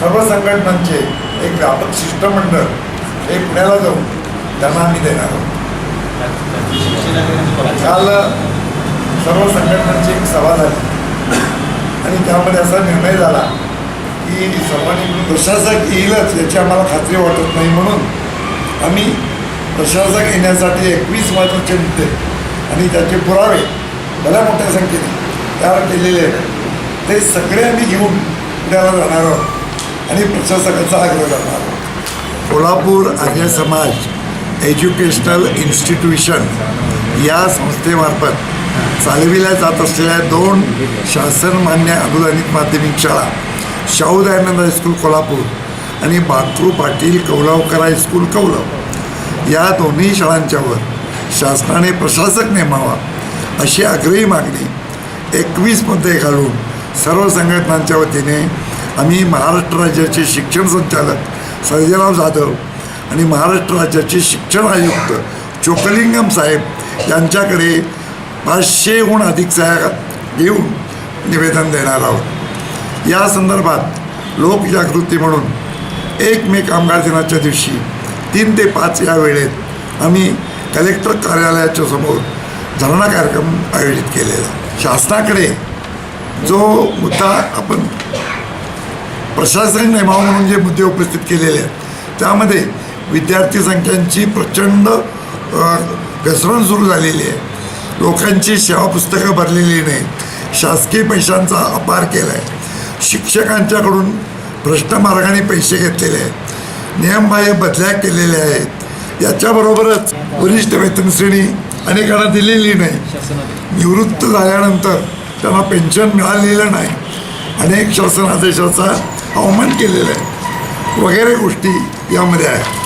सर्व संघटनांचे एक व्यापक शिष्टमंडळ हे पुण्याला जाऊन त्यांना आम्ही देणार आहोत. काल सर्व संघटनांची एक सभा झाली. आणि त्यामध्ये असा निर्णय झाला की सर्वांनी प्रशासक येईलच याची आम्हाला खात्री वाटत नाही. म्हणून आम्ही प्रशासक येण्यासाठी एकवीस महत्त्वाचे मुद्दे आणि त्याचे पुरावे भल्या मोठ्या संख्येने तयार केलेले आहेत. ते सगळे आम्ही घेऊन पुण्याला जाणार आहोत. आणि प्रशासकाचा आग्रह करणार. कोल्हापूर आर्य समाज एज्युकेशनल इन्स्टिट्यूशन या संस्थेमार्फत चालविल्या जात असलेल्या दोन शासनमान्य अनुदानित माध्यमिक शाळा शाहू दयानंद हायस्कूल कोल्हापूर आणि बाकरू पाटील कौलावकर हायस्कूल कौलव. या दोन्ही शाळांच्यावर शासनाने प्रशासक नेमावा अशी आग्रही मागणी एकवीसमध्ये घालून सर्व संघटनांच्या वतीने आम्ही महाराष्ट्र राज्याचे शिक्षण संचालक सर्जेराव जाधव आणि महाराष्ट्र राज्याचे शिक्षण आयुक्त चोकलिंगम साहेब यांच्याकडे पाचशेहून अधिक सह्या घेऊन निवेदन देणार आहोत. या संदर्भात लोकजागृती म्हणून एक मे कामगार दिनाच्या दिवशी तीन ते पाच या वेळेत आम्ही कलेक्टर कार्यालयाच्या समोर धरणा कार्यक्रम आयोजित केलेला. शासनाकडे जो मुद्दा आपण प्रशासन नेमावा म्हणून जे मुद्दे उपस्थित केलेले आहेत त्यामध्ये विद्यार्थी संख्यांची प्रचंड घसरण सुरू झालेली आहे. लोकांची सेवा पुस्तकं भरलेली नाही शासकीय पैशांचा अपार केला आहे शिक्षकांच्याकडून भ्रष्ट मार्गाने पैसे घेतलेले आहेत. नियमबाह्य बदल्या केलेल्या आहेत. याच्याबरोबरच वरिष्ठ वेतनश्रेणी अनेकांना दिलेली नाही. निवृत्त झाल्यानंतर त्यांना पेन्शन मिळालेलं नाही. अनेक शासन आदेशाचा अवमान केलेलं आहे. वगैरे गोष्टी यामध्ये आहेत.